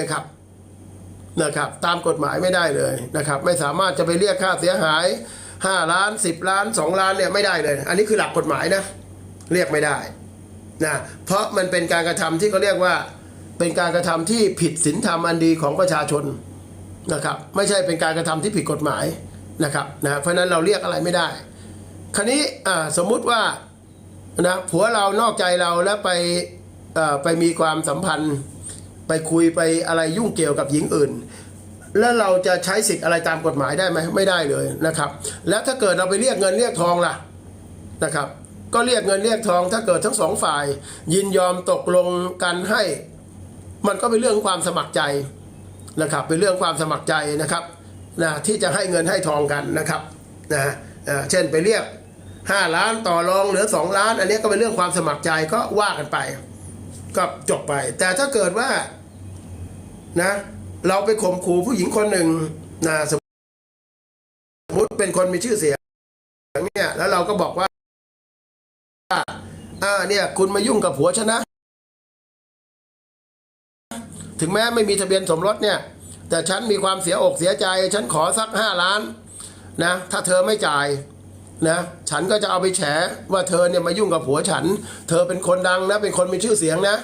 เลยครับนะครับ ตามกฎหมายไม่ได้เลยนะครับ ไม่สามารถจะไปเรียกค่าเสียหาย 5 ล้าน 10 ล้าน 2 ล้านเนี่ยไม่ได้เลย อันนี้คือหลักกฎหมายนะ เรียกไม่ได้นะเพราะมันเป็นการกระทำที่เขาเรียกว่า เป็นการกระทำที่ผิดศีลธรรมอันดีของประชาชนนะครับ ไม่ใช่เป็นการกระทำที่ผิดกฎหมายนะครับนะเพราะนั้นเราเรียกอะไรไม่ได้ คราวนี้สมมุติว่านะผัวเรานอกใจเราแล้วไปไปมีความสัมพันธ์ ไปคุยไปอะไรยุ่งเกี่ยวกับหญิงอื่น แล้วเราจะใช้สิทธิ์อะไรตามกฎหมายได้ไหมไม่ได้เลยนะครับ แล้วถ้าเกิดเราไปเรียกเงินเรียกทองล่ะนะครับ ก็เรียกเงินเรียกทองถ้าเกิดทั้งสองฝ่าย ยินยอมตกลงกันให้ มันก็เป็นเรื่องความสมัครใจนะครับ เป็นเรื่องความสมัครใจนะครับนะที่จะให้เงินให้ทองกันนะครับนะเช่นไปเรียก 5 ล้านต่อรองเหลือ 2 ล้าน อันนี้ก็เป็นเรื่องความสมัครใจก็ว่ากันไป ก็จบไป แต่ถ้าเกิดว่า นะ เราไปข่มขู่ผู้หญิงคนหนึ่งนะสมมติเป็นคนมีชื่อเสียงเนี่ย แล้วเราก็บอกว่าอ่าเนี่ยคุณมายุ่งกับผัวฉันนะ ถึงแม้ไม่มีทะเบียนสมรสเนี่ย แต่ฉันมีความเสียอกเสียใจ ฉันขอสักห้าล้านนะ ถ้าเธอไม่จ่ายนะ ฉันก็จะเอาไปแฉว่าเธอเนี่ยมายุ่งกับผัวฉัน เธอเป็นคนดังนะ เป็นคนมีชื่อเสียงนะ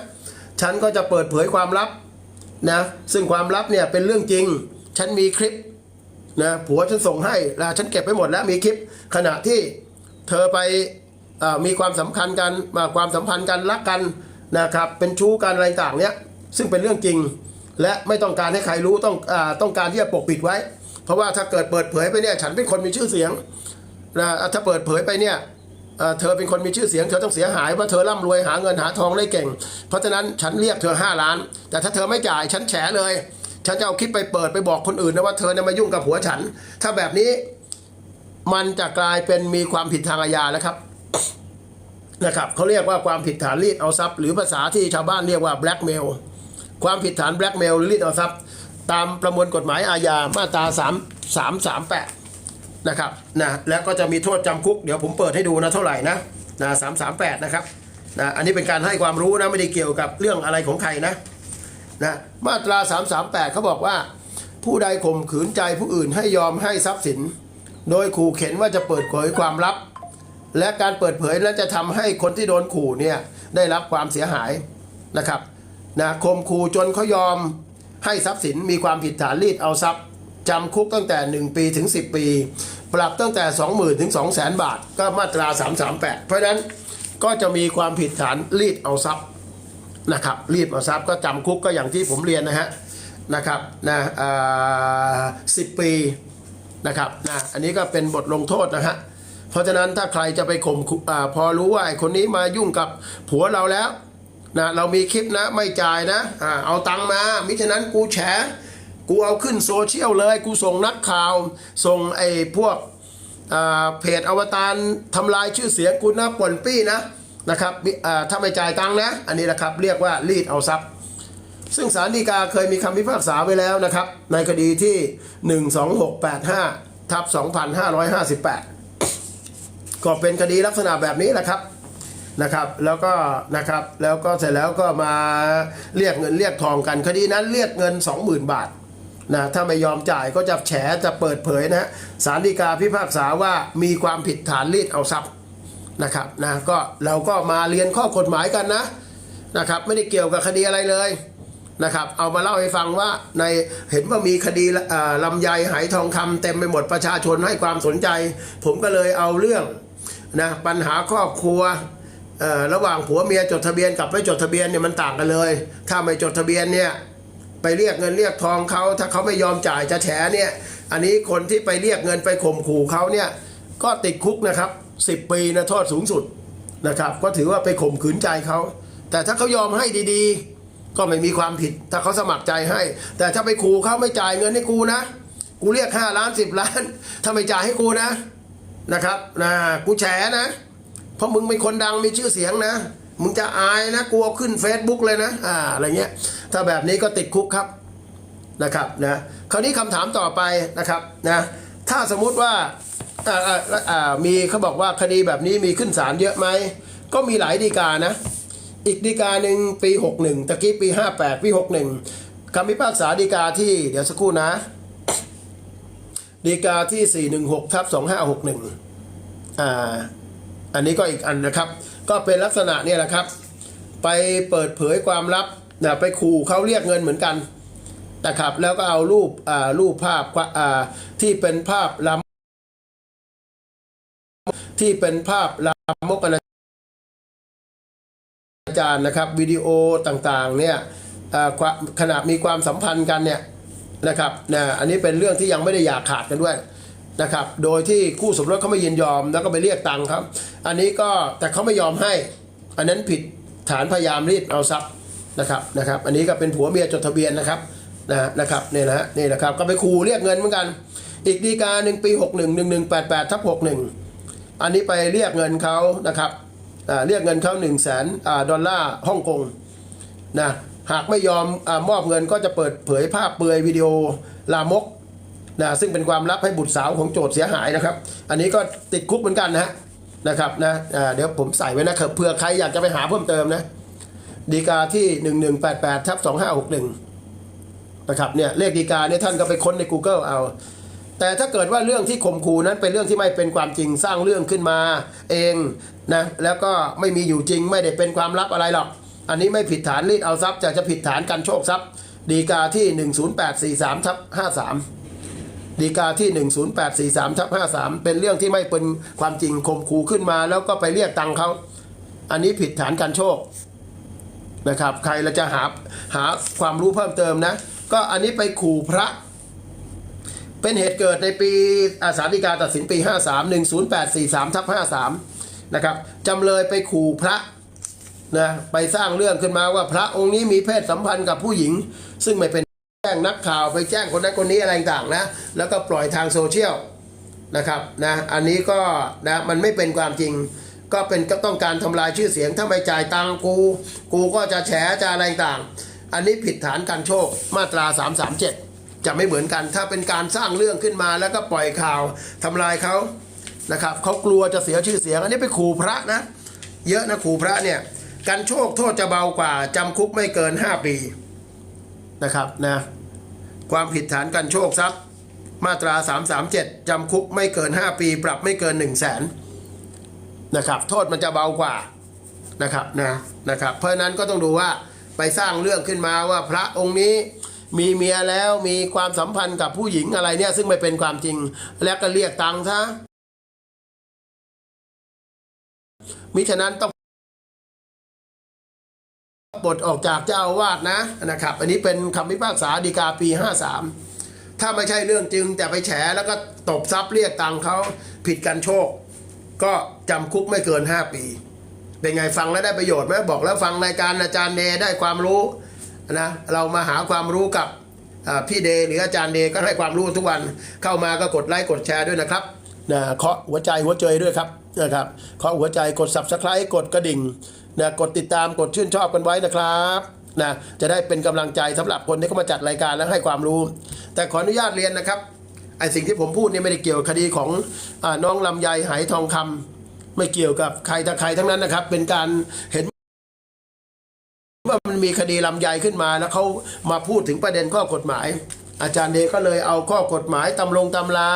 ฉันก็จะเปิดเผยความลับ นะซึ่งความลับเนี่ยเป็นเรื่องจริง ฉันมีคลิปนะผัวฉันส่งให้แล้วฉันเก็บไปหมดแล้วมีคลิปขณะที่เธอไปอมีความสำคัญกันมาความสัมพันธ์กันรักกันนะครับเป็นชู้กันอะไรต่างเนี่ยซึ่งเป็นเรื่องจริง และไม่ต้องการให้ใครรู้ต้องอต้องการที่จะปกปิดไว้ เพราะว่าถ้าเกิดเปิดเผยไปเนี่ยฉันเป็นคนมีชื่อเสียงนะถ้าเปิดเผยไปเนี่ย เธอเป็นคนมีชื่อเสียงเธอต้องเสียหายว่าเธอร่ำรวยหาเงินหาทองได้เก่ง เพราะฉะนั้นฉันเรียกเธอ 5 ล้าน แต่ถ้าเธอไม่จ่ายฉันแฉเลย ฉันจะเอาคลิปไปเปิดไปบอกคนอื่นนะว่าเธอเนี่ยมายุ่งกับผัวฉัน ถ้าแบบนี้มันจะกลายเป็นมีความผิดทางอาญาแล้วครับนะครับเขาเรียกว่าความผิดฐานรีดเอาทรัพย์ หรือภาษาที่ชาวบ้านเรียกว่า blackmail ความผิดฐาน blackmail หรือรีดเอาทรัพย์ ตามประมวลกฎหมายอาญามาตรา3 3 3 8 นะครับนะแล้วก็จะมีโทษจำคุกเดี๋ยวผมเปิดให้ดูนะเท่าไหร่นะนะ3 3 8นะครับนะอันนี้เป็นการให้ความรู้นะไม่ได้เกี่ยวกับเรื่องอะไรของใครนะนะมาตรา 338เขาบอกว่า ผู้ใดข่มขืนใจผู้อื่นให้ยอมให้ทรัพย์สิน โดยขู่เข็นว่าจะเปิดเผยความลับ และการเปิดเผยและจะทำให้คนที่โดนขู่เนี่ยได้รับความเสียหายนะครับนะข่มขู่จนเขายอมให้ทรัพย์สินมีความผิดฐานรีดเอาทรัพย์จำคุกตั้งแต่ 1 ปีถึง 10 ปี ปรับตั้งแต่ 20,000 ถึง 200,000 บาท ก็มาตรา 338 เพราะฉะนั้นก็จะมีความผิดฐานรีดเอาทรัพย์นะครับรีดเอาทรัพย์ก็จำคุกก็อย่างที่ผมเรียนนะฮะนะครับนะสิบปีนะครับนะอันนี้ก็เป็นบทลงโทษนะฮะเพราะฉะนั้นถ้าใครจะไปข่มอ่าพอรู้ว่าไอ้คนนี้มายุ่งกับผัวเราแล้วนะเรามีคลิปนะไม่จ่ายนะอ่าเอาตังค์มา มิฉะนั้นกูแฉ กูเอาขึ้นโซเชียลเลย กูส่งนักข่าว ส่งไอ้พวกเพจอวตารทำลายชื่อเสียงกูนะป่นปี้นะนะครับถ้าไม่จ่ายตังค์นะ อันนี้นะครับเรียกว่ารีดเอาทรัพย์ ซึ่งสารดีกาเคยมีคำพิพากษาไว้แล้วนะครับ ในคดีที่ 12685ทับ2558 ก็เป็นคดีลักษณะแบบนี้แหละครับนะครับแล้วก็นะครับแล้วก็เสร็จแล้วก็มาเรียกเงินเรียกทองกัน คดีนั้นเรียกเงิน 20,000 บาท นะถ้าไม่ยอมจ่ายก็จะแฉจะเปิดเผยนะฮะสารดีกาพิพากษาว่ามีความผิดฐานรีดเอาทรัพย์นะครับนะก็เราก็มาเรียนข้อกฎหมายกันนะนะครับไม่ได้เกี่ยวกับคดีอะไรเลยนะครับเอามาเล่าให้ฟังว่าในเห็นว่ามีคดีลำไยหายทองคำเต็มไปหมดประชาชนให้ความสนใจ ผมก็เลยเอาเรื่องนะปัญหาครอบครัวระหว่างผัวเมียจดทะเบียนกับไม่จดทะเบียนเนี่ยมันต่างกันเลย ถ้าไม่จดทะเบียนเนี่ย ไปเรียกเงินเรียกทองเขาถ้าเขาไม่ยอมจ่ายจะแฉเนี่ย อันนี้คนที่ไปเรียกเงินไปข่มขู่เขาเนี่ยก็ติดคุกนะครับ 10 ปีนะโทษสูงสุดนะครับ ก็ถือว่าไปข่มขืนใจเขาแต่ถ้าเขายอมให้ดีๆ ก็ไม่มีความผิด ถ้าเขาสมัครใจให้ แต่ถ้าไปขู่เขาไม่จ่ายเงินให้กูนะ กูเรียกห้าล้านสิบล้าน ถ้าไม่จ่ายให้กูนะนะครับนะกูแฉนะ เพราะมึงเป็นคนดังมีชื่อเสียงนะ มึงจะอายนะกลัวขึ้น Facebook เลยนะอ่าอะไรเงี้ยถ้าแบบนี้ก็ติดคุกครับนะครับนะคราวนี้คำถามต่อไปนะครับนะถ้าสมมุติว่าอ่าอ่ามีเขาบอกว่าคดีแบบนี้มีขึ้นศาลเยอะไหม ก็มีหลายดีกานะ อีกดีกาหนึ่งปี 61 ตะกี้ปี 58 ปี 61คำพิพากษาดีกาที่เดี๋ยวสักครู่นะ ดีกาที่ 416ทับ2561อ่า อันนี้ก็อีกอันนะครับ ก็เป็นลักษณะเนี่ยแหละครับ ไปเปิดเผยความลับนะไปขู่เขาเรียกเงินเหมือนกันนะครับ แล้วก็เอารูปอ่ารูปภาพอ่าที่เป็นภาพลำที่เป็นภาพลามกอนาจารนะครับวิดีโอต่างๆเนี่ยอ่าความขณะมีความสัมพันธ์กันเนี่ยนะครับนะอันนี้เป็นเรื่องที่ยังไม่ได้อยากขาดกันด้วย นะครับ โดยที่คู่สมรสเขาไม่ยินยอมแล้วก็ไปเรียกตังค์ครับ อันนี้ก็แต่เขาไม่ยอมให้ อันนั้นผิดฐานพยายามรีดเอาทรัพย์นะครับนะครับ อันนี้ก็เป็นผัวเมียจดทะเบียนนะครับนะนะครับนี่นะฮะนี่นะครับก็ไปขู่เรียกเงินเหมือนกัน อีกดีกาหนึ่งปี 61 1188ทับ61 อันนี้ไปเรียกเงินเขานะครับเรียกเงินเขา1 0 0 0 0แสนดอลลาร์ฮ่องกงนะหากไม่ยอมอมอบเงินก็จะเปิดเผยภาพเปลือยวิดีโอลามก นะซึ่งเป็นความลับให้บุตรสาวของโจทย์เสียหายนะครับ อันนี้ก็ติดคุกเหมือนกันนะฮะนะครับนะเดี๋ยวผมใส่ไว้นะครับเผื่อใครอยากจะไปหาเพิ่มเติมนะดีกาที่ 1188ทับ2561นะครับเนี่ยเลขดีกาเนี่ยท่านก็ไปค้นใน Google เอา แต่ถ้าเกิดว่าเรื่องที่ข่มขู่นั้นเป็นเรื่องที่ไม่เป็นความจริงสร้างเรื่องขึ้นมาเองนะแล้วก็ไม่มีอยู่จริงไม่ได้เป็นความลับอะไรหรอก อันนี้ไม่ผิดฐานรีดเอาทรัพย์จะจะผิดฐานการโชคทรัพย์ ดีกาที่ 10843ทับ53 ดีกาที่ 10843ทับ53 เป็นเรื่องที่ไม่เป็นความจริงข่มขู่ขึ้นมา แล้วก็ไปเรียกตังค์เขาอันนี้ผิดฐานการโชคนะครับ ใครเราจะหาหาความรู้เพิ่มเติมนะ ก็อันนี้ไปขู่พระ เป็นเหตุเกิดในปีอาสาธิกาตัดสินปี 53 10843ทับ53 นะครับจำเลยไปขู่พระนะไปสร้างเรื่องขึ้นมาว่าพระองค์นี้มีเพศสัมพันธ์กับผู้หญิง ซึ่งไม่เป็น แจ้งนักข่าวไปแจ้งคนนั้นคนนี้อะไรต่างนะ แล้วก็ปล่อยทางโซเชียลนะครับนะอันนี้ก็นะมันไม่เป็นความจริง ก็เป็นก็ต้องการทำลายชื่อเสียงถ้าไม่จ่ายตังกู กูก็จะแฉจะอะไรต่าง อันนี้ผิดฐานการโชคมาตรา 337 จะไม่เหมือนกัน ถ้าเป็นการสร้างเรื่องขึ้นมาแล้วก็ปล่อยข่าวทำลายเขานะครับเขากลัวจะเสียชื่อเสียง อันนี้ไปขู่พระนะเยอะนะขู่พระเนี่ยการโชคโทษจะเบากว่าจำคุกไม่เกิน 5 ปีนะครับนะ ความผิดฐานกันโชคทรัพย์ มาตรา 337 จำคุกไม่เกิน 5 ปี ปรับไม่เกิน 1 0 0 0 0แสนนะครับ โทษมันจะเบากว่านะครับนะนะครับ เพราะนั้นก็ต้องดูว่าไปสร้างเรื่องขึ้นมาว่าพระองค์นี้มีเมียแล้วมีความสัมพันธ์กับผู้หญิงอะไรเนี่ย ซึ่งไม่เป็นความจริง แล้วก็เรียกตังค์ซะมิฉะนั้นต้อง ปลดออกจากเจ้าอาวาสนะนะครับ อันนี้เป็นคำพิพากษาฎีกาปี 53 ถ้าไม่ใช่เรื่องจริงแต่ไปแฉแล้วก็ตบทรัพย์เรียกตังเขาผิดกันโชค ก็จำคุกไม่เกิน 5 ปี เป็นไงฟังแล้วได้ประโยชน์ไหมบอกแล้วฟังรายการอาจารย์เดได้ความรู้นะเรามาหาความรู้กับพี่เดหรืออาจารย์เดก็ให้ความรู้ทุกวันเข้ามาก็กดไลค์กดแชร์ด้วยนะครับนะเคาะหัวใจหัวเจด้วยครับนะครับเคาะหัวใจกด subscribe กดกระดิ่ง นะกดติดตามกดชื่นชอบกันไว้นะครับนะจะได้เป็นกำลังใจสำหรับคนที่เข้ามาจัดรายการและให้ความรู้ แต่ขออนุญาตเรียนนะครับไอสิ่งที่ผมพูดเนี่ยไม่ได้เกี่ยวกับคดีของอน้องลำไยไหทองคำไม่เกี่ยวกับใครแตะใครทั้งนั้นนะครับ เป็นการเห็นว่ามันมีคดีลำไยขึ้นมาแล้วเขามาพูดถึงประเด็นข้อกฎหมาย อาจารย์เดก็เลยเอาข้อกฎหมายตำลงตำรา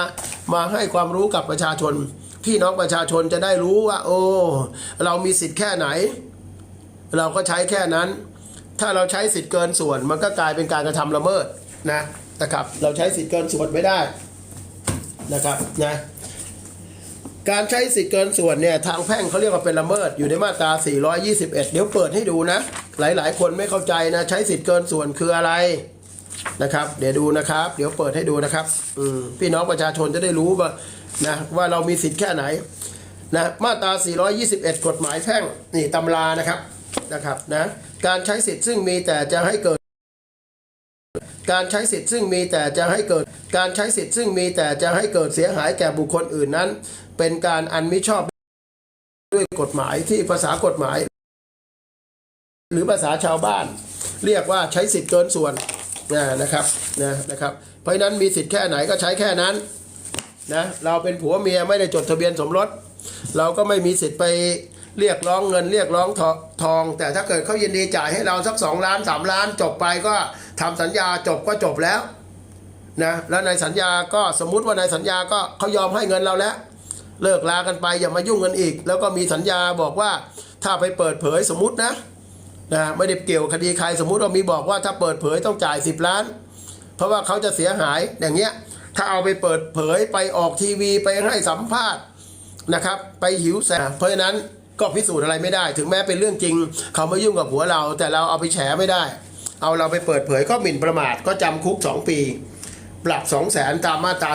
มาให้ความรู้กับประชาชนพี่น้องประชาชนจะได้รู้ว่า โอ้ เรามีสิทธิ์แค่ไหน เราก็ใช้แค่นั้น ถ้าเราใช้สิทธิ์เกินส่วน มันก็กลายเป็นการกระทำละเมิดนะนะครับ เราใช้สิทธิ์เกินส่วนไม่ได้นะครับนะการใช้สิทธิ์เกินส่วนเนี่ยทางแพ่งเขาเรียกว่าเป็นละเมิดอยู่ในมาตรา 421 เดี๋ยวเปิดให้ดูนะ หลายๆ คนไม่เข้าใจนะใช้สิทธิ์เกินส่วนคืออะไรนะครับ เดี๋ยวดูนะครับ เดี๋ยวเปิดให้ดูนะครับพี่น้องประชาชนจะได้รู้ว่านะว่าเรามีสิทธิ์แค่ไหนนะมาตรา 421 กฎหมายแพ่งนี่ตำรานะครับ นะครับนะการใช้สิทธิ์ซึ่งมีแต่จะให้เกิด การใช้สิทธิ์ซึ่งมีแต่จะให้เกิด การใช้สิทธิ์ซึ่งมีแต่จะให้เกิดเสียหายแก่บุคคลอื่นนั้น เป็นการอันมิชอบด้วยกฎหมายที่ภาษากฎหมาย หรือภาษาชาวบ้าน เรียกว่าใช้สิทธิ์เกินส่วนนะนะครับนะนะครับ เพราะฉะนั้นมีสิทธิ์แค่ไหนก็ใช้แค่นั้นนะเราเป็นผัวเมียไม่ได้จดทะเบียนสมรส เราก็ไม่มีสิทธิ์ไป เรียกร้องเงินเรียกร้องทอง แต่ถ้าเกิดเขายินดีจ่ายให้เราสักสองล้านสามล้าน จบไปก็ทำสัญญาจบก็จบแล้วนะแล้วในสัญญาก็สมมุติว่าในสัญญาก็เขายอมให้เงินเราแล้ว เลิกลากันไปอย่ามายุ่งกันอีก แล้วก็มีสัญญาบอกว่าถ้าไปเปิดเผยสมมตินะนะไม่ได้เกี่ยวคดีใครสมมุติว่ามีบอกว่าถ้าเปิดเผยต้องจ่าย 10 ล้าน เพราะว่าเขาจะเสียหายอย่างเงี้ยถ้าเอาไปเปิดเผยไปออกทีวีไปให้สัมภาษณ์นะครับ ไปหิวแสงเพราะฉะนั้น ก็พิสูจน์อะไรไม่ได้ ถึงแม้เป็นเรื่องจริง เขาไม่ยุ่งกับหัวเรา แต่เราเอาไปแฉไม่ได้ เอาเราไปเปิดเผยก็หมิ่นประมาทก็จำคุก 2 ปี ปรับ 2 0 0แสนตามมาตรา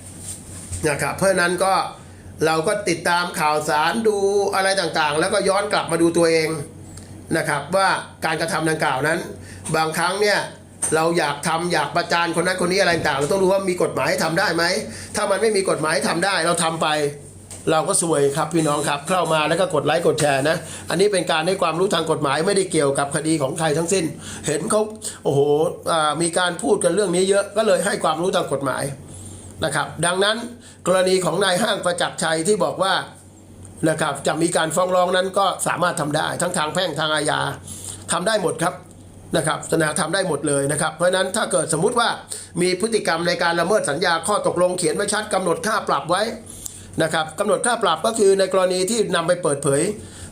328นะครับเพราะนั้นก็เราก็ติดตามข่าวสารดูอะไรต่างๆ แล้วก็ย้อนกลับมาดูตัวเองนะครับว่าการกระทำดังกล่าวนั้น บางครั้งเนี่ยเราอยากทำอยากประจานคนนั้นคนนี้อะไรต่างๆเราต้องรู้ว่ามีกฎหมายให้ทำได้ไหมถ้ามันไม่มีกฎหมายทำได้เราทำไป เราก็สวยครับพี่น้องครับเข้ามาแล้วก็กดไลค์กดแชร์นะ อันนี้เป็นการให้ความรู้ทางกฎหมายไม่ได้เกี่ยวกับคดีของใครทั้งสิ้น เห็นเขาโอ้โหมีการพูดกันเรื่องนี้เยอะก็เลยให้ความรู้ทางกฎหมายนะครับ ดังนั้นกรณีของนายห้างประจักษ์ชัยที่บอกว่านะครับจะมีการฟ้องร้องนั้นก็สามารถทำได้ทั้งทางแพ่งทางอาญาทำได้หมดครับนะครับสนาทำได้หมดเลยนะครับ เพราะฉะนั้นถ้าเกิดสมมุติว่ามีพฤติกรรมในการละเมิดสัญญาข้อตกลงเขียนไว้ชัดกำหนดค่าปรับไว้ นะครับกำหนดค่าปรับก็คือในกรณีที่นำไปเปิดเผย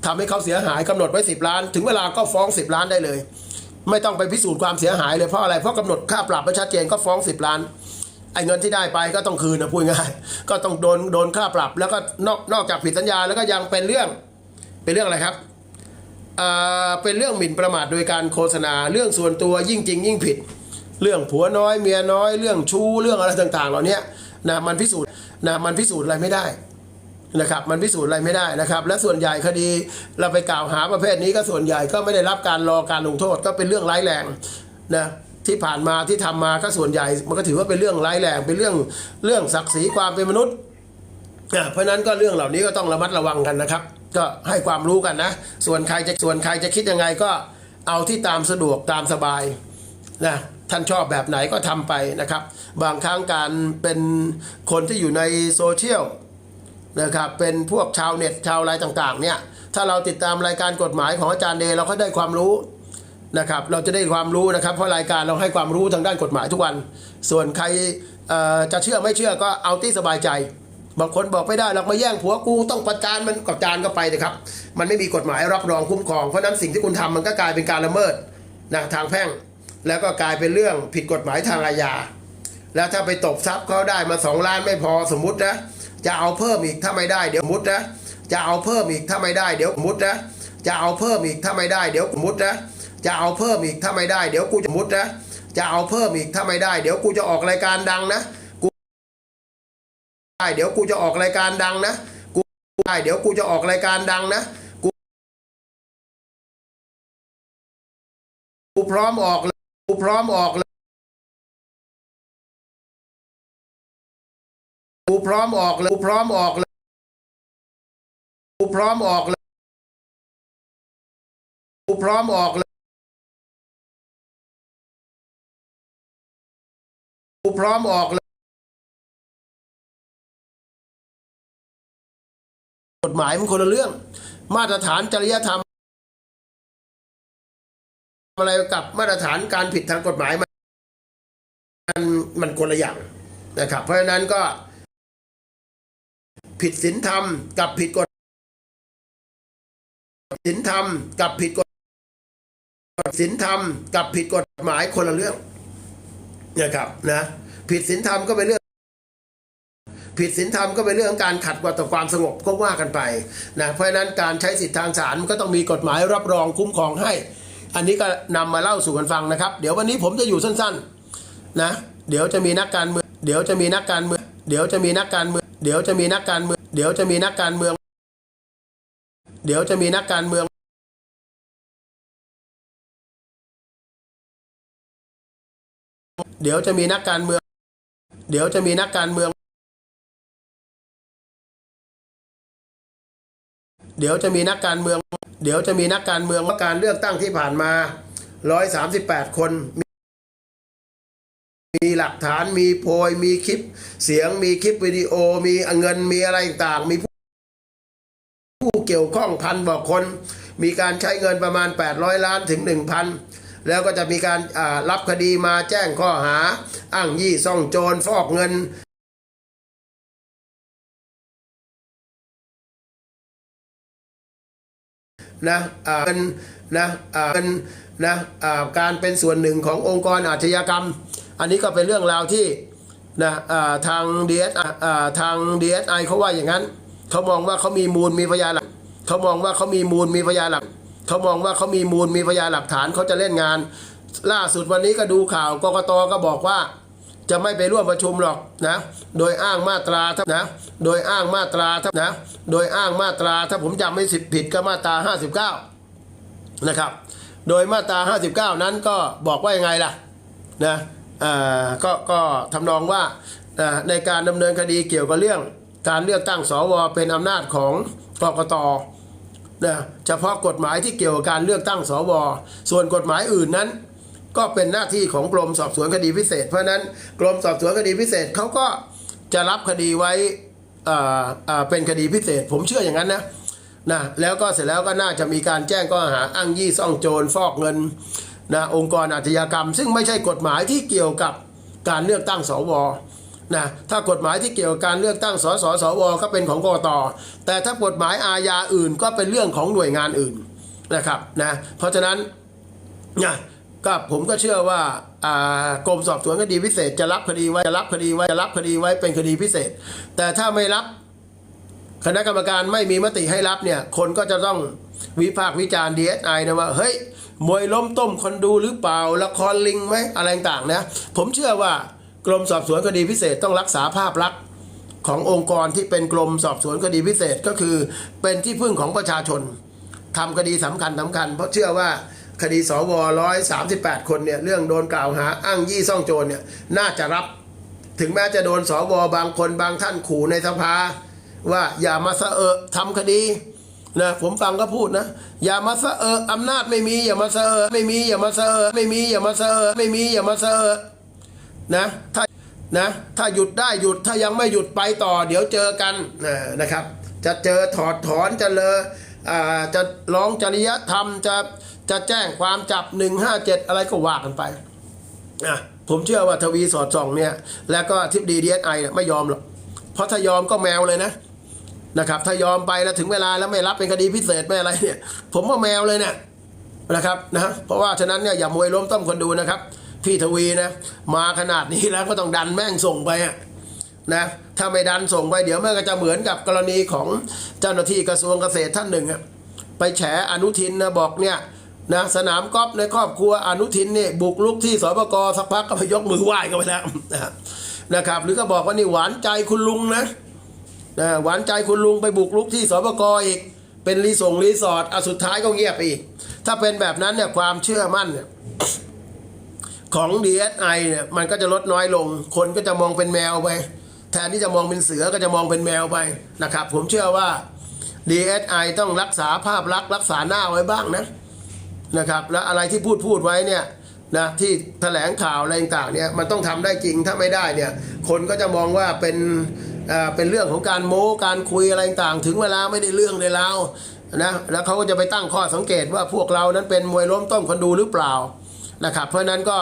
ทำให้เขาเสียหายกำหนดไว้ 10 ล้าน ถึงเวลาก็ฟ้อง 10 ล้านได้เลย ไม่ต้องไปพิสูจน์ความเสียหายเลยเพราะอะไรเพราะกำหนดค่าปรับไว้ชัดเจนก็ฟ้อง 10 ล้านไอ้เงินที่ได้ไปก็ต้องคืนนะพูดง่ายก็ต้องโดนโดนค่าปรับ แล้วก็นอกนอกจากผิดสัญญาแล้วก็ยังเป็นเรื่องเป็นเรื่องอะไรครับอ่าเป็นเรื่องหมิ่นประมาทโดยการโฆษณาเรื่องส่วนตัวยิ่งจริง ยิ่งผิด เรื่องผัวน้อยเมียน้อย เรื่องชู้เรื่องอะไรต่าง ๆ เหล่านี้นะมันพิสูจน์ นะมันพิสูจน์อะไรไม่ได้นะครับมันพิสูจน์อะไรไม่ได้นะครับ และส่วนใหญ่คดีเราไปกล่าวหาประเภทนี้ก็ส่วนใหญ่ก็ไม่ได้รับการรอการลงโทษก็เป็นเรื่องร้ายแรงนะที่ผ่านมาที่ทำมาก็ส่วนใหญ่ มันก็ถือว่าเป็นเรื่องร้ายแรงเป็นเรื่องเรื่องศักดิ์ศรีความเป็นมนุษย์อะเพราะฉะนั้นก็เรื่องเหล่านี้ก็ต้องระมัดระวังกันนะครับ ก็ให้ความรู้กันนะ ส่วนใครจะส่วนใครจะคิดยังไงก็เอาที่ตามสะดวกตามสบายนะ ท่านชอบแบบไหนก็ทำไปนะครับ บางครั้งการเป็นคนที่อยู่ในโซเชียลนะครับเป็นพวกชาวเน็ตชาวอะไรต่างๆเนี่ยถ้าเราติดตามรายการกฎหมายของอาจารย์เดเราก็ได้ความรู้นะครับเราจะได้ความรู้นะครับ เพราะรายการเราให้ความรู้ทางด้านกฎหมายทุกวัน ส่วนใครจะเชื่อไม่เชื่อก็เอาที่สบายใจบางคนบอกไม่ได้เรามาแย่งผัวกูต้องประจานมันกับจานก็ไปนะครับ มันไม่มีกฎหมายรับรองคุ้มครองเพราะนั้นสิ่งที่คุณทำมันก็กลายเป็นการละเมิดนะทางแพ่ง แล้วก็กลายเป็นเรื่องผิดกฎหมายทางอาญา แล้วถ้าไปตบทรัพย์เขาได้มาสองล้านไม่พอสมมุตินะ จะเอาเพิ่มอีกถ้าไม่ได้เดี๋ยวสมมุตินะ จะเอาเพิ่มอีกถ้าไม่ได้เดี๋ยวสมมุตินะ จะเอาเพิ่มอีกถ้าไม่ได้เดี๋ยวสมมุตินะ จะเอาเพิ่มอีกถ้าไม่ได้เดี๋ยวกูจะสมมุตินะ จะเอาเพิ่มอีกถ้าไม่ได้เดี๋ยวกูจะออกรายการดังนะ กูได้เดี๋ยวกูจะออกรายการดังนะ กูได้เดี๋ยวกูจะออกรายการดังนะกูกูพร้อมออก พร้อมออกเลยกูพร้อมออกเลยกูพร้อมออกเลยกูพร้อมออกเลยกูพร้อมออกเลยกูพร้อมออกเลยกฎหมายมันคนละเรื่อง มาตรฐานจริยธรรม อะไรกับมาตรฐานการผิดทางกฎหมายมันมันคนละอย่างนะครับ เพราะฉะนั้นก็ ผิดศีลธรรมกับผิดกฎศีลธรรมกับผิดกฎศีลธรรมกับผิดกฎหมายคนละเรื่องนะครับนะผิดศีลธรรมก็เป็นเรื่อง ผิดศีลธรรมก็เป็นเรื่องของการขัดต่อความสงบก็ว่ากันไปนะเพราะฉะนั้นการใช้สิทธิทางศาลมันก็ต้องมีกฎหมายรับรองคุ้มครองให้ อันนี้ก็นำมาเล่าสู่กันฟังนะครับ เดี๋ยววันนี้ผมจะอยู่สั้นๆนะเดี๋ยวจะมีนักการเมืองเดี๋ยวจะมีนักการเมืองเดี๋ยวจะมีนักการเมืองเดี๋ยวจะมีนักการเมืองเดี๋ยวจะมีนักการเมือง เดี๋ยวจะมีนักการเมืองเดี๋ยวจะมีนักการเมือง เดี๋ยวจะมีนักการเมือง เดี๋ยวจะมีนักการเมือง เดี๋ยวจะมีนักการเมืองว่าการเลือกตั้งที่ผ่านมา 138 คน มีหลักฐานมีโพยมีคลิป เสียงมีคลิปวิดีโอมีเงินมีอะไรต่างมีผู้เกี่ยวข้องพันบอกคน มีการใช้เงินประมาณ 800 ล้านถึง 1,000 แล้วก็จะมีการรับคดีมาแจ้งข้อหา อ้างยี่ซ่องโจรฟอกเงิน นะอ่าเป็นนะอ่าเป็นนะอ่าการเป็นส่วนหนึ่งขององค์กรอาชญากรรม อันนี้ก็เป็นเรื่องราวที่นะอ่าทาง DS อ่าทาง DSI เขาว่าอย่างนั้นเขามองว่าเขามีมูลมีพยานหลักเขามองว่าเขามีมูลมีพยานหลักเขามองว่าเขามีมูลมีพยานหลักฐานเขาจะเล่นงาน ล่าสุดวันนี้ก็ดูข่าวกกตก็บอกว่า จะไม่ไปร่วมประชุมหรอกนะ โดยอ้างมาตราถ้านะ โดยอ้างมาตราถ้านะ โดยอ้างมาตราถ้าผมจำไม่สิผิดก็มาตรา 59 นะครับ โดยมาตรา 59 นั้นก็บอกว่ายังไงล่ะนะอ่าก็ก็ทำนองว่าอ่าในการดำเนินคดีเกี่ยวกับเรื่อง การเลือกตั้งสวเป็นอำนาจของกกตนะเฉพาะกฎหมายที่เกี่ยวกับการเลือกตั้งสว ส่วนกฎหมายอื่นนั้น ก็เป็นหน้าที่ของกรมสอบสวนคดีพิเศษ เพราะนั้นกรมสอบสวนคดีพิเศษเขาก็จะรับคดีไว้เป็นคดีพิเศษ ผมเชื่ออย่างนั้นนะนะแล้วก็เสร็จแล้วก็น่าจะมีการแจ้งข้อหาอ้างยี่ซ่องโจรฟอกเงินนะองค์กรอาชญากรรม ซึ่งไม่ใช่กฎหมายที่เกี่ยวกับการเลือกตั้งสวนะถ้ากฎหมายที่เกี่ยวกับการเลือกตั้งสสสวก็เป็นของกกตแต่ถ้ากฎหมายอาญาอื่นก็เป็นเรื่องของหน่วยงานอื่นนะครับนะเพราะฉะนั้นนะ ก็ผมก็เชื่อว่ากรมสอบสวนคดีพิเศษ จะรับคดีไว้จะรับคดีไว้จะรับคดีไว้เป็นคดีพิเศษ แต่ถ้าไม่รับคณะกรรมการไม่มีมติให้รับเนี่ยคนก็จะต้องวิพากษ์วิจารณ์ DSI นะว่าเฮ้ยมวยล้มต้มคนดูหรือเปล่าละครลิงไหมอะไรต่างนะผมเชื่อว่ากรมสอบสวนคดีพิเศษต้องรักษาภาพลักษณ์ขององค์กรที่เป็นกรมสอบสวนคดีพิเศษก็คือเป็นที่พึ่งของประชาชนทำคดีสำคัญสำคัญ เพราะเชื่อว่า คดีสวร้อยสามสิบแปดคนเนี่ยเรื่องโดนกล่าวหาอ้างยี่ซ่องโจรเนี่ยน่าจะรับ ถึงแม้จะโดนสวบางคนบางท่านขู่ในสภา ว่าอย่ามาสะเอะทำคดีนะผมฟังก็พูดนะ อย่ามาสะเอะอำนาจไม่มีอย่ามาสะเอะไม่มีอย่ามาสะเอะไม่มีอย่ามาสะเอะไม่มีอย่ามาสะเอะนะถ้านะถ้าหยุดได้หยุดถ้ายังไม่หยุดไปต่อ เดี๋ยวเจอกันนะครับ จะเจอถอดถอนจะเลออจะร้องจริยธรรมจะ จะแจ้งความจับ 157 อะไรก็ว่ากันไปอะผมเชื่อว่าทวีสอดส่องเนี่ย แล้วก็ทิพดีดีเอสไอเนี่ยไม่ยอมหรอก เพราะถ้ายอมก็แมวเลยนะนะครับถ้ายอมไปแล้วถึงเวลาแล้วไม่รับเป็นคดีพิเศษไม่อะไรเนี่ย ผมว่าแมวเลยเนี่ยนะครับนะเพราะว่าฉะนั้นเนี่ยอย่ามวยล้มต้มคนดูนะครับ พี่ทวีนะ มาขนาดนี้แล้วก็ต้องดันแม่งส่งไปนะถ้าไม่ดันส่งไปเดี๋ยวแม่งก็จะเหมือนกับกรณีของเจ้าหน้าที่กระทรวงเกษตรท่านหนึ่งไปแฉอนุทินนะบอกเนี่ย นะสนามกอล์ฟในครอบครัวอนุทินเนี่ยบุกลุกที่สปกสักพักก็ไปยกมือไหว้กันไปแล้วนะครับ หรือก็บอกว่านี่หวานใจคุณลุงนะนะหวานใจคุณลุงไปบุกรุกที่สปกอีก เป็นรีสงรีสอร์ทอะสุดท้ายก็เงียบอีก ถ้าเป็นแบบนั้นเนี่ยความเชื่อมั่นเนี่ยของ DSI เนี่ยมันก็จะลดน้อยลง คนก็จะมองเป็นแมวไป แทนที่จะมองเป็นเสือก็จะมองเป็นแมวไปนะครับ ผมเชื่อว่า DSI ต้องรักษาภาพลักษณ์รักษาหน้าไว้บ้างนะ นะครับแล้วอะไรที่พูดพูดไว้เนี่ยนะที่แถลงข่าวอะไรต่างเนี่ยมันต้องทำได้จริงถ้าไม่ได้เนี่ยคนก็จะมองว่าเป็นเอ่อเป็นเรื่องของการโม้การคุยอะไรต่างถึงเวลาไม่ได้เรื่องในเรานะแล้วเขาก็จะไปตั้งข้อสังเกตว่าพวกเรานั้นเป็นมวยล้มต้มคนดูหรือเปล่านะครับเพราะฉะนั้นก็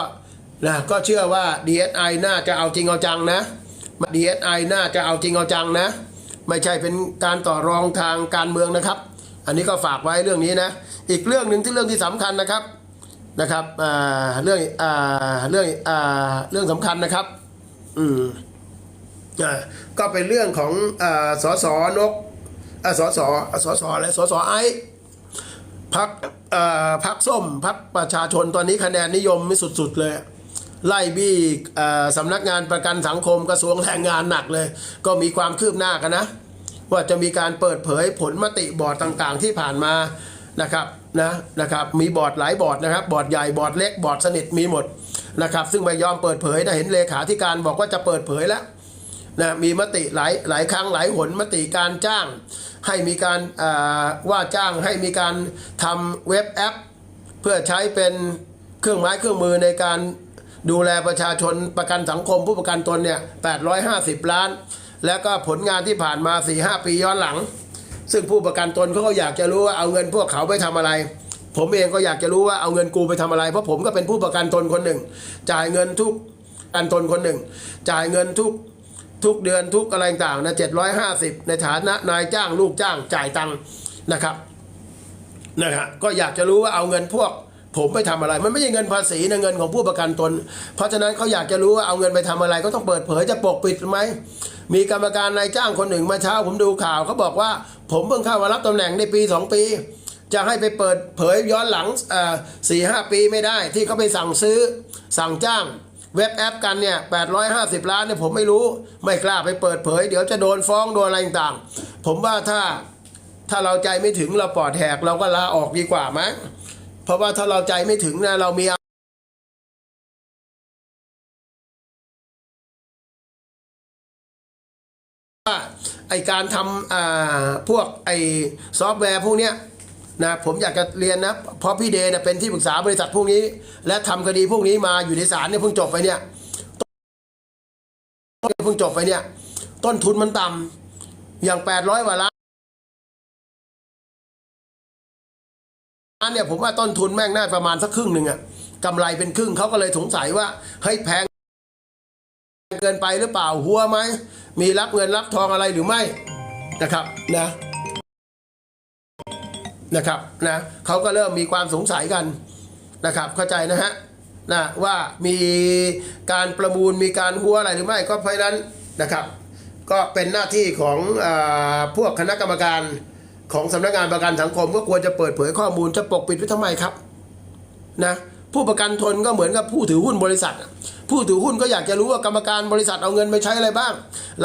นะก็เชื่อว่า DSI น่าจะเอาจริงเอาจังนะ DSI น่าจะเอาจริงเอาจังนะ ไม่ใช่เป็นการต่อรองทางการเมืองนะครับ อันนี้ก็ฝากไว้เรื่องนี้นะ อีกเรื่องหนึ่งที่เรื่องที่สำคัญนะครับนะครับเรื่องเรื่องเรื่องสำคัญนะครับ อืมอ่าก็เป็นเรื่องของอ่าสสนกอ่าสสสสอะไรสสไอซ์พักพักส้มพักประชาชนตอนนี้คะแนนนิยมไม่สุดๆเลย ไล่บี้สำนักงานประกันสังคมกระทรวงแรงงานหนักเลย ก็มีความคืบหน้ากันนะ ว่าจะมีการเปิดเผยผลมติบอร์ดต่างๆ ที่ผ่านมานะครับนะนะครับมีบอร์ดหลายบอร์ดนะครับบอร์ดใหญ่บอร์ดเล็กบอร์ดสนิทมีหมดนะครับซึ่งไม่ยอมเปิดเผยนะเห็นเลขาธิการบอกว่าจะเปิดเผยแล้วนะมีมติหลายหลายครั้งหลายหนมติการจ้าง ให้มีการว่าจ้างให้มีการทำเว็บแอป เพื่อใช้เป็นเครื่องไม้เครื่องมือในการดูแลประชาชนประกันสังคมผู้ประกันตนเนี่ย850 ล้าน แล้วก็ผลงานที่ผ่านมา4-5ปีย้อนหลัง ซึ่งผู้ประกันตนเขาก็อยากจะรู้ว่าเอาเงินพวกเขาไปทำอะไร ผมเองก็อยากจะรู้ว่าเอาเงินกูไปทำอะไร เพราะผมก็เป็นผู้ประกันตนคนหนึ่ง จ่ายเงินทุกอันตนคนหนึ่ง จ่ายเงินทุกทุกเดือนทุกอะไรต่างนะเจ็ดร้อยห้าสิบในฐานะนายจ้างลูกจ้างจ่ายตังค์นะครับนะครับก็อยากจะรู้ว่าเอาเงินพวกผมไปทำอะไร มันไม่ใช่เงินภาษีนะเงินของผู้ประกันตน เพราะฉะนั้นเขาอยากจะรู้ว่าเอาเงินไปทำอะไร ก็ต้องเปิดเผยจะปกปิดไหม มีกรรมการนายจ้างคนหนึ่งมาเช้าผมดูข่าวเขาบอกว่า ผมเพิ่งเข้ามารับตำแหน่งในปีสองปี จะให้ไปเปิดเผยย้อนหลังสี่ห้าปีไม่ได้ ที่เขาไปสั่งซื้อสั่งจ้างเว็บแอปกันเนี่ย 850 ล้านเนี่ยผมไม่รู้ ไม่กล้าไปเปิดเผย เดี๋ยวจะโดนฟ้องโดนอะไรต่างๆ ผมว่าถ้าถ้าเราใจไม่ถึงเราปลอดแหกเราก็ลาออกดีกว่ามั้งเพราะว่าถ้าเราใจไม่ถึงนะเรามี ไอการทำอ่าพวกไอซอฟต์แวร์พวกเนี้ยนะผมอยากจะเรียนนะเพราะพี่เดย์เนี่ยเป็นที่ปรึกษาบริษัทพวกนี้ และทำคดีพวกนี้มาอยู่ในศาลเนี่ยเพิ่งจบไปเนี่ยเพิ่งจบไปเนี่ย ต้นทุนมันต่ำอย่างแปดร้อยกว่าล้านอันเนี่ยผมว่าต้นทุนแม่งน่าประมาณสักครึ่งหนึ่งอะกำไรเป็นครึ่งเขาก็เลยสงสัยว่าเฮ้ยแพง เกินไปหรือเปล่าหัวไหมมีรับเงินรับทองอะไรหรือไม่นะครับนะนะครับนะเขาก็เริ่มมีความสงสัยกันนะครับเข้าใจนะฮะนะว่ามีการประมูลมีการหัวอะไรหรือไม่ก็เพราะนั้นนะครับ ก็เป็นหน้าที่ของอาพวกคณะกรรมการของสำนักงานประกันสังคม ก็ควรจะเปิดเผยข้อมูลจะปกปิดไว้ทำไมครับนะผู้ประกันตนก็เหมือนกับผู้ถือหุ้นบริษัท ผู้ถือหุ้นก็อยากจะรู้ว่ากรรมการบริษัทเอาเงินไปใช้อะไรบ้าง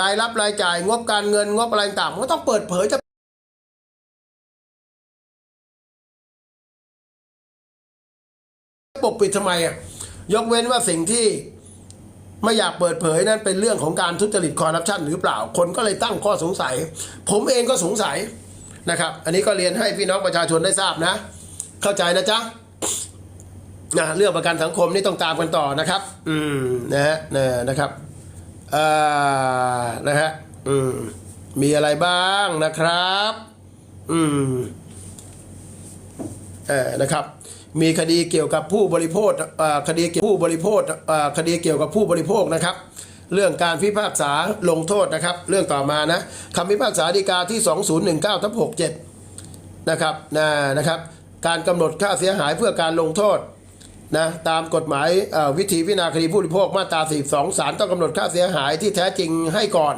รายรับรายจ่ายงบการเงินงบอะไรต่างมันต้องเปิดเผยจะปกปิดทำไมอะยกเว้นว่าสิ่งที่ไม่อยากเปิดเผยนั้นเป็นเรื่องของการทุจริตคอร์รัปชันหรือเปล่า คนก็เลยตั้งข้อสงสัย ผมเองก็สงสัยนะครับ อันนี้ก็เรียนให้พี่น้องประชาชนได้ทราบนะ เข้าใจนะจ๊ะ นะเรื่องประกันสังคมนี่ต้องตามกันต่อนะครับ อืมนะฮะนะนะครับอ่านะฮะอืมมีอะไรบ้างนะครับ อืมเออนะครับมีคดีเกี่ยวกับผู้บริโภคอ่าคดีเกี่ยวกับผู้บริโภคอ่าคดีเกี่ยวกับผู้บริโภคนะครับ เรื่องการพิพากษาลงโทษนะครับ เรื่องต่อมานะคำพิพากษาฎีกาที่ 2019ทับ67 นะครับนะนะครับ การกำหนดค่าเสียหายเพื่อการลงโทษ นะตามกฎหมายวิธีพิจารณาคดีผู้บริโภคมาตรา 42 ศาลต้องกำหนดค่าเสียหายที่แท้จริงให้ก่อน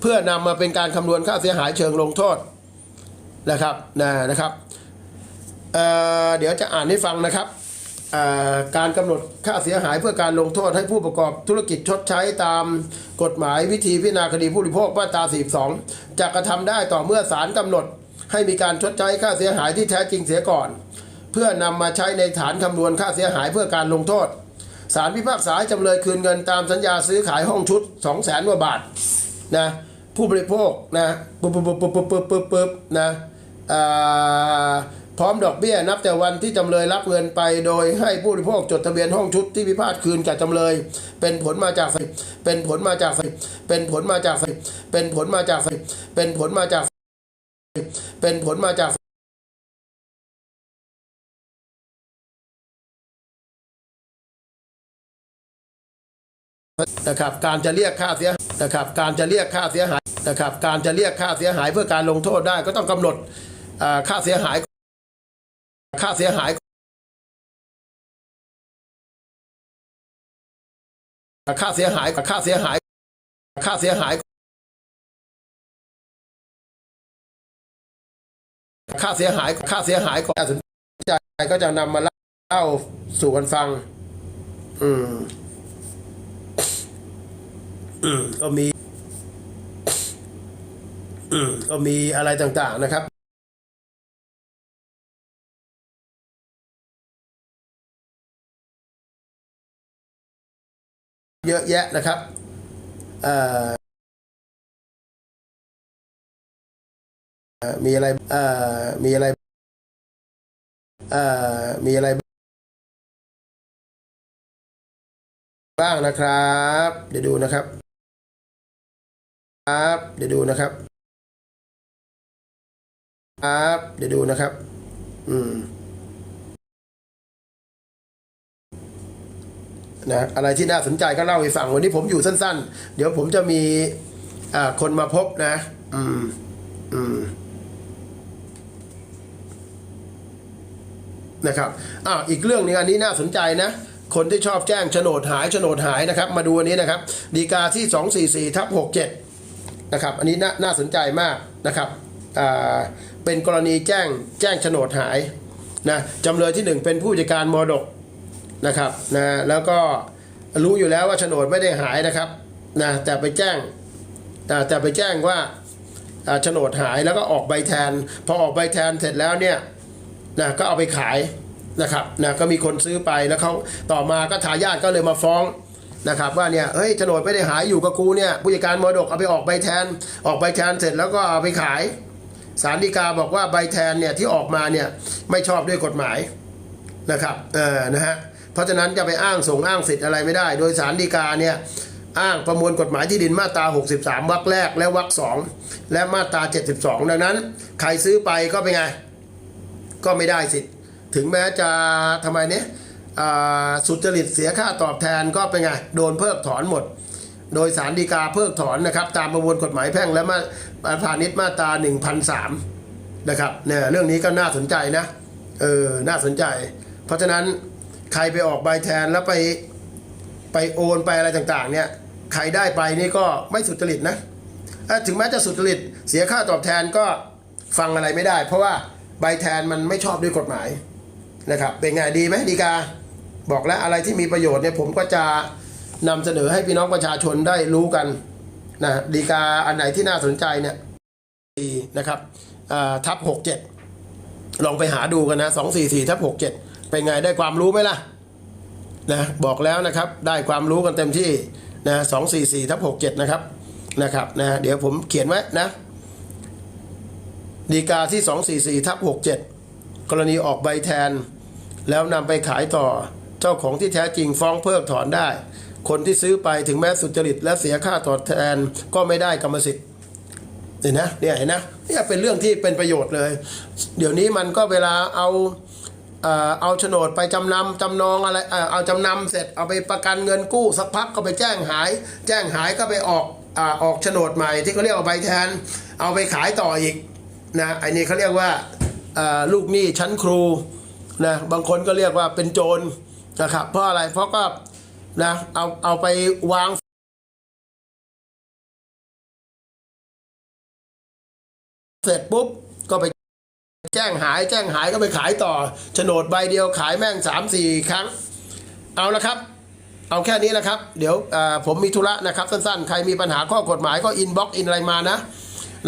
เพื่อนำมาเป็นการคำนวณค่าเสียหายเชิงลงโทษนะครับนะนะครับเเดี๋ยวจะอ่านให้ฟังนะครับการกำหนดค่าเสียหายเพื่อการลงโทษให้ผู้ประกอบธุรกิจชดใช้ตามกฎหมายวิธีพิจารณาคดีผู้บริโภคมาตรา 42 จะกระทำได้ต่อเมื่อศาลกำหนดให้มีการชดใช้ค่าเสียหายที่แท้จริงเสียก่อน พื่อนำมาใช้ในฐานคำนวณค่าเสียหายเพื่อการลงโทษศาลพิพากษาจำเลยคืนเงินตามสัญญาซื้อขายห้องชุด 2 0 0แสนกว่าบาทนะผู้บริโภคนะปุ๊บปุ๊บปุ๊บปุ๊บปุ๊บปุ๊บปุ๊บนะพร้อมดอกเบี้ยนับแต่วันที่จำเลยรับเงินไป โดยให้ผู้บริโภคจดทะเบียนห้องชุดที่พิพาทคืนกับจำเลย เป็นผลมาจากเป็นผลมาจากเป็นผลมาจากเป็นผลมาจากเป็นผลมาจากเป็นผลมาจาก นะครับการจะเรียกค่าเสียนะครับการจะเรียกค่าเสียหายนะครับการจะเรียกค่าเสียหายเพื่อการลงโทษได้ก็ต้องกำหนดอ่าค่าเสียหาย ค่าเสียหายค่าเสียหายค่าเสียหายค่าเสียหายค่าเสียหายค่าเสียหายก็น่าสนใจก็จะนำมาเล่าสู่กันฟัง อือืม ก็มีอืมก็มีอะไรต่างๆนะครับเยอะแยะนะครับเอ่อเอ่อมีอะไรเอ่อมีอะไรเอ่อมีอะไรบ้างนะครับ เดี๋ยวดูนะครับ ครับเดี๋ยวดูนะครับครับเดี๋ยวดูนะครับ อืมนะอะไรที่น่าสนใจก็เล่าให้ฟังวันนี้ผมอยู่สั้น ๆ เดี๋ยวผมจะมีอ่าคนมาพบนะ อืม อืมนะครับอ่าอีกเรื่องนึงอันนี้น่าสนใจนะคนที่ชอบแจ้งโฉนดหายโฉนดหายนะครับ มาดูอันนี้นะครับ ดีกาที่สองสี่สี่ทับหกเจ็ด นะครับ อันนี้น่านาสนใจมากนะครับเป็นกรณีแจ้งแจ้งโฉนดหายนะจำเลยที่หนึ่งเป็นผู้จัดการมรดกนะครับนะแล้วก็รู้อยู่แล้วว่าโฉนดไม่ได้หายนะครับนะแต่ไปแจ้งแต่ไปแจ้งว่าโฉนดหายแล้วก็ออกใบแทน พอออกใบแทนเสร็จแล้วเนี่ยนะก็เอาไปขายนะครับนะก็มีคนซื้อไปแล้วเขาต่อมาก็ทายาทก็เลยมาฟ้อง นะครับว่าเนี่ยเฮ้ยโฉนดไม่ได้หายอยู่กับกูเนี่ยผู้จัดการมรดกเอาไปออกใบแทน ออกใบแทนเสร็จแล้วก็เอาไปขายสารดีกาบอกว่าใบแทนเนี่ยที่ออกมาเนี่ยไม่ชอบด้วยกฎหมายนะครับเออนะฮะเพราะฉะนั้นจะไปอ้างส่งอ้างสิทธิ์อะไรไม่ได้ โดยสารดีกาเนี่ยอ้างประมวลกฎหมายที่ดินมาตรา 63วรรคแรกและวรรคสองและมาตรา 72 ดังนั้น ใครซื้อไปก็เป็นไง ก็ไม่ได้สิทธิ์ ถึงแม้จะทำไมเนี่ย สุจริตเสียค่าตอบแทนก็เป็นไงโดนเพิกถอนหมด โดยสารดีกาเพิกถอนนะครับตามประมวลกฎหมายแพ่งและมาพาณิชย์มาตรา1,003นะครับเนี่ยเรื่องนี้ก็น่าสนใจนะเออน่าสนใจ เพราะฉะนั้นใครไปออกใบแทนแล้วไปไปโอนไปอะไรต่างๆเนี่ยใครได้ไปนี่ก็ไม่สุจริตนะถึงแม้จะสุจริตเสียค่าตอบแทนก็ฟังอะไรไม่ได้ เพราะว่าใบแทนมันไม่ชอบด้วยกฎหมายนะครับเป็นไงดีไหมดีกา บอกแล้วอะไรที่มีประโยชน์เนี่ยผมก็จะนำเสนอให้พี่น้องประชาชนได้รู้กันนะดีกาอันไหนที่น่าสนใจเนี่ยดีนะครับทับหกเจ็ดลองไปหาดูกันนะสองสี่สี่ทับหกเจ็ดเป็นไงได้ความรู้ไหมล่ะนะบอกแล้วนะครับได้ความรู้กันเต็มที่นะสองสี่สี่ทับหกเจ็ดนะครับนะครับนะเดี๋ยวผมเขียนไว้นะดีกาที่ 244ทับ67 กรณีออกใบแทน แล้วนำไปขายต่อ เจ้าของที่แท้จริงฟ้องเพิกถอนได้ คนที่ซื้อไปถึงแม้สุจริต และเสียค่าตอบแทนก็ไม่ได้กรรมสิทธิ์เห็นนะเนี่ยเห็นนะเนี่ยเป็นเรื่องที่เป็นประโยชน์เลย เดี๋ยวนี้มันก็เวลาเอาเอาโฉนดไปจำนำจำนองอะไรเอาจำนำเสร็จเอาไปประกันเงินกู้สักพักก็ไปแจ้งหาย แจ้งหายก็ไปออกอออกโฉนดใหม่ที่เขาเรียกว่าใบแทน เอาไปขายต่ออีกนะอันนี้เขาเรียกว่าอ่าลูกหนี้ชั้นครูนะบางคนก็เรียกว่าเป็นโจร นะครับ เพราะอะไรเพราะก็นะเอาเอาไปวางเสร็จปุ๊บก็ไปแจ้งหายแจ้งหายก็ไปขายต่อโฉนดใบเดียวขายแม่งสามสี่ครั้ง เอาละครับ เอาแค่นี้นะครับ เดี๋ยวผมมีธุระนะครับสั้นๆ ใครมีปัญหาข้อกฎหมายก็อินบ็อกอินอะไรมานะ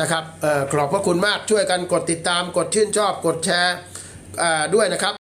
นะครับอขอบพระคุณมากช่วยกันกดติดตามกดชื่นชอบกดแชร์ด้วยนะครับ